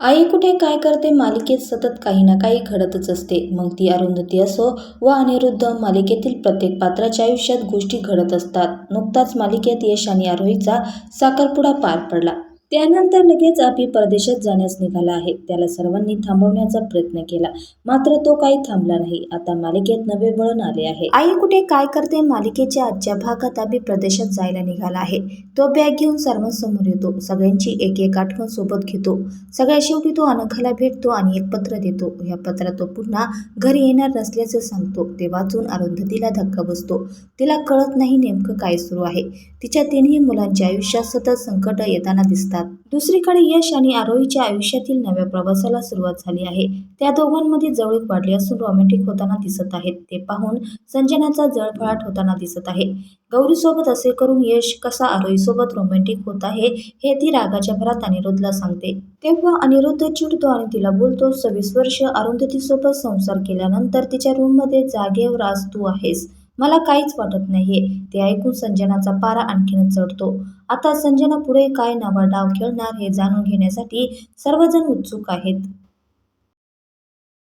आई कुठे काय करते? मालिकेत सतत काही ना काही घडतच असते. मग ती अरुंधती असो व अनिरुद्ध मालिकेतील प्रत्येक पात्राच्या आयुष्यात गोष्टी घडत असतात. नुकताच मालिकेत यश आणि आरोहीचा साखरपुडा पार पडला. त्यानंतर लगेच आपी परदेशात जाण्यास निघाला आहे. त्याला सर्वांनी थांबवण्याचा प्रयत्न केला. मात्र तो काही थांबला नाही. आता मालिकेत नवे वळण आले आहे. आई कुठे काय करते? मालिकेच्या आजच्या भागात आपी प्रदेशात जायला निघाला आहे. तो बॅग घेऊन सर्वांसमोर येतो. सगळ्यांची एक एक आठवण सोबत घेतो. सगळ्या शेवटी तो अनघाला भेटतो आणि एक पत्र देतो. या पत्रात तो पुन्हा घरी येणार नसल्याचं सांगतो. ते वाचून अरुंधतीला धक्का बसतो. तिला कळत नाही नेमकं काय सुरू आहे. तिच्या तिन्ही मुलांच्या आयुष्यात सतत संकट येताना दिसतात. दुसरीकडे यश आणि आरोहीच्या आयुष्यातील नव्या प्रवासाला सुरुवात झाली आहे. त्या दोघांमध्ये जवळीक वाढली असून रोमॅन्टिक होताना दिसत आहेत. ते पाहून संजनाचा जळफळाट होताना दिसत आहे. गौरीसोबत असे करून यश कसा आरोहीसोबत रोमॅन्टिक होत आहे हे ती रागाच्या भरात अनिरुद्धला सांगते. तेव्हा अनिरुद्ध चिडतो आणि तिला बोलतो सव्वीस वर्ष अरुंधतीसोबत संसार केल्यानंतर तिच्या रूममध्ये जागेवर आज तू आहेस. मला काहीच वाटत नाहीये. ते ऐकून संजनाचा पारा आणखीनच चढतो. आता संजना पुढे काय नवा डाव खेळणार हे जाणून घेण्यासाठी सर्वजण उत्सुक आहेत.